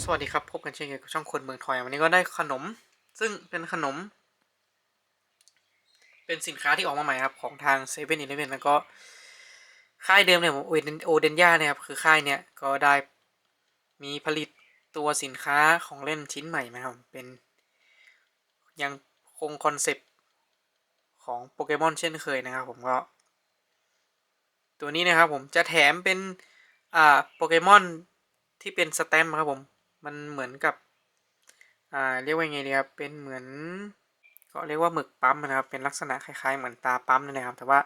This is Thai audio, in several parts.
สวัสดีครับ พบกันเช่นเคยกับช่องคนเมืองทอย วันนี้ก็ได้ขนม ซึ่งเป็นขนม เป็นสินค้าที่ออกมาใหม่ครับ ของทางเซเว่นอีเลฟเว่นแล้วก็ ค่ายเดิมเนี่ยผมโอเดนโอเดนยาเนี่ยครับ คือค่ายเนี่ย ก็ได้มีผลิตตัวสินค้าของเล่นชิ้นใหม่มาครับ เป็น ยังคงคอนเซปต์ของโปเกมอนเช่นเคยนะครับ ผมก็ ตัวนี้นะครับผมจะแถมเป็น อ่าโปเกมอนที่เป็นสแตมป์ครับผม มันเหมือนกับ อ่า เรียกว่าไงดีครับ เป็นเหมือน ก็เรียกว่าหมึกปั๊มนะครับ เป็นลักษณะคล้ายๆ เหมือนตาปั๊มนั่นแหละครับ แต่ว่า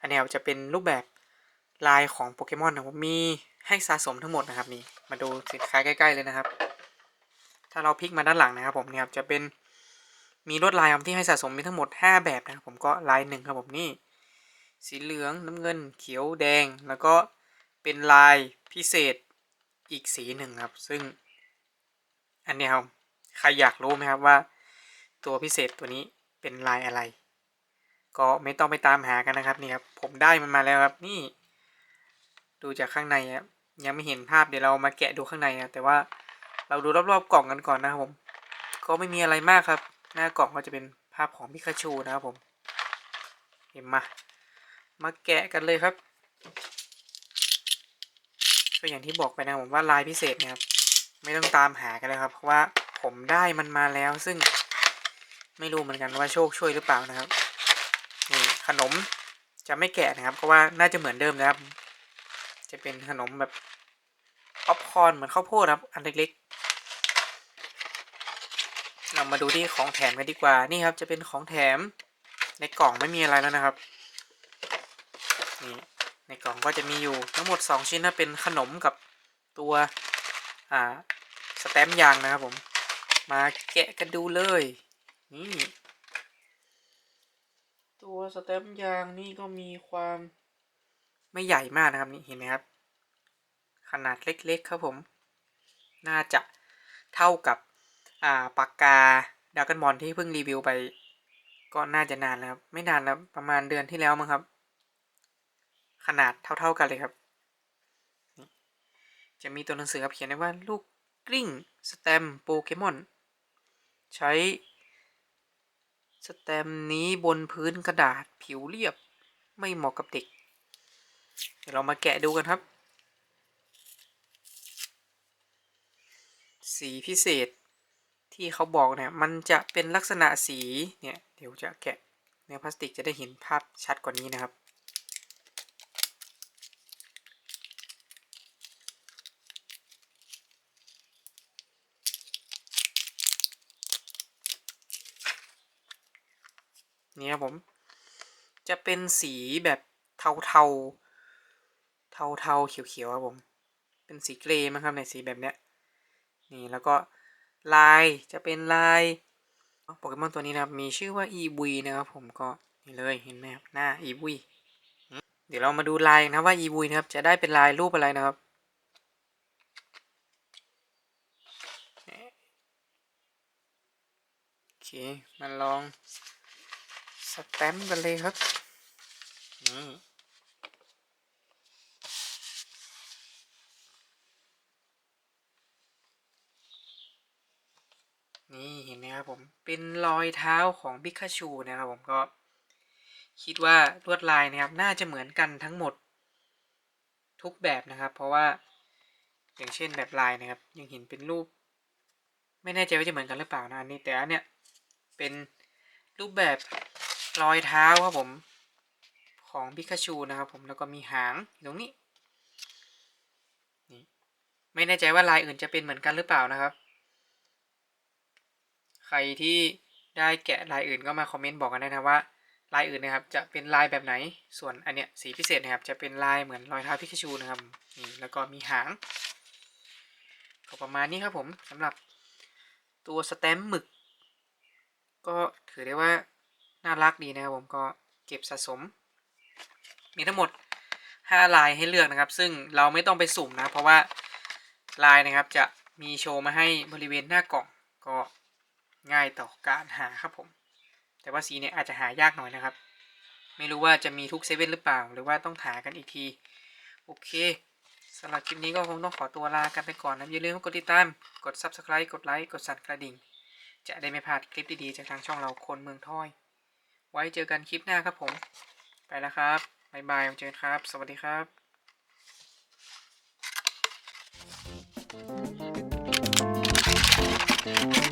อันนี้จะเป็นรูปแบบลายของโปเกมอนนะครับมีให้สะสมทั้งหมดนะครับนี่ มาดูสินค้าใกล้ๆเลยนะครับ ถ้าเราพลิกมาด้านหลังนะครับผมเนี่ยครับจะเป็นมีลวดลายที่ให้สะสมมีทั้งหมด 5 แบบนะครับผมก็ลายหนึ่งครับผมนี่ สีเหลืองน้ำเงิน เขียวแดงแล้วก็เป็นลายพิเศษอีกสีหนึ่งครับ ซึ่ง อันนี้ครับใครอยากรู้ไหมครับว่า ตัวพิเศษตัวนี้เป็นลายอะไร ก็ไม่ต้องไปตามหากันนะครับนี่ครับผมได้มันมาแล้วครับนี่ ดูจากข้างในครับยังไม่เห็นภาพเดี๋ยวเรามาแกะดูข้างในนะแต่ว่าเราดูรอบๆกล่องกันก่อนนะครับผม ก็ไม่มีอะไรมากครับ หน้ากล่องก็จะเป็นภาพของพิคาชูนะครับผมเห็นมา มาแกะกันเลยครับก็อย่างที่บอกไปนะผมว่าลายพิเศษนี่ยครับ ไม่ต้องตามหากันเลยครับ เพราะว่าผมได้มันมาแล้วซึ่งไม่รู้เหมือนกันว่าโชคช่วยหรือเปล่านะครับนี่ขนมจะไม่แกะนะครับ เพราะว่าน่าจะเหมือนเดิมนะครับ จะเป็นขนมแบบป๊อปคอร์นเหมือนข้าวโพดครับ อันเล็กๆ เรามาดูที่ของแถมกันดีกว่านี่ครับ จะเป็นของแถมในกล่องไม่มีอะไรแล้วนะครับนี่ในกล่องก็จะมีอยู่ทั้งหมด 2 ชิ้นนะเป็นขนมกับตัว อ่าสแตมป์ยางนะครับผม มาแกะกันดูเลย นี่ ตัวสแตมป์ยางนี่ก็มีความไม่ใหญ่มากนะครับนี่เห็นไหมครับ ขนาดเล็กๆครับผม น่าจะเท่ากับอ่าปากกาดากันบอลที่เพิ่งรีวิวไป ก็น่าจะนานแล้วไม่นานแล้วประมาณเดือนที่แล้วมั้งครับ ขนาดเท่าๆกันเลยครับ จะมีตัวหนังสือครับเขียนไว้ว่าลูกกลิ้งสแตมโปเกมอน ใช้สแตมนี้บนพื้นกระดาษผิวเรียบไม่เหมาะกับเด็ก เดี๋ยวเรามาแกะดูกันครับ สีพิเศษที่เขาบอกเนี่ยมันจะเป็นลักษณะสีเนี่ยเดี๋ยวจะแกะเนื้อพลาสติกจะได้เห็นภาพชัดกว่านี้นะครับ นี่ครับผม จะเป็นสีแบบเทาเทาเทาเทาๆเขียวๆครับผม เป็นสีเกรย์มั้งครับในสีแบบเนี้ย นี่แล้วก็ลายจะเป็นลายโปเกมอนตัวนี้นะครับ มีชื่อว่าอีวีนะครับผมก็นี่เลยเห็นไหมครับหน้าอีวีเดี๋ยวเรามาดูลายนะว่าอีวีนะครับ จะได้เป็นลายรูปอะไรนะครับโอเคมาลอง สแตมป์กันเลยครับนี่นี่เห็นไหมครับผมเป็นรอยเท้าของพิกาชูนะครับผมก็คิดว่าลวดลายนะครับ น่าจะเหมือนกันทั้งหมด ทุกแบบนะครับ เพราะว่าอย่างเช่นแบบลายนะครับ ยังเห็นเป็นรูป ไม่แน่ใจว่าจะเหมือนกันหรือเปล่านะอันนี้แต่อันเนี้ยเป็นรูปแบบ รอยเท้าครับผม ของพิกาชูนะครับผมแล้วก็มีหางตรงนี้นี่ไม่แน่ใจว่าลายอื่นจะเป็นเหมือนกันหรือเปล่านะครับ ใครที่ได้แกะลายอื่นก็มาคอมเมนต์บอกกันได้นะว่าลายอื่นนะครับจะเป็นลายแบบไหน ส่วนอันเนี้ยสีพิเศษนะครับจะเป็นลายเหมือนรอยเท้าพิกาชูนะครับนี่แล้วก็มีหางก็ประมาณนี้ครับผมสำหรับตัวสแตมป์หมึก ก็ถือได้ว่า รักดีนะครับผมก็เก็บสะสม มีทั้งหมด 5 ลายให้เลือกนะครับ ซึ่งเราไม่ต้องไปสุ่มนะ เพราะว่าลายนะครับจะมีโชว์มาให้บริเวณหน้ากล่องก็ง่ายต่อการหาครับผม แต่ว่าสีเนี่ยอาจจะหายากหน่อยนะครับ ไม่รู้ว่าจะมีทุกเซเว่นหรือเปล่า หรือว่าต้องหากันอีกที โอเคสำหรับคลิปนี้ก็คงต้องขอตัวลากันไปก่อนนะอย่าลืมกดติดตาม กด subscribe กดไลค์ กดสั่นกระดิ่ง จะได้ไม่พลาดคลิปดีๆ จากทางช่องเราคนเมืองถ้อย ไว้เจอกันคลิปหน้าครับผม ไปแล้วครับบ๊ายบายเจอกันครับ สวัสดีครับ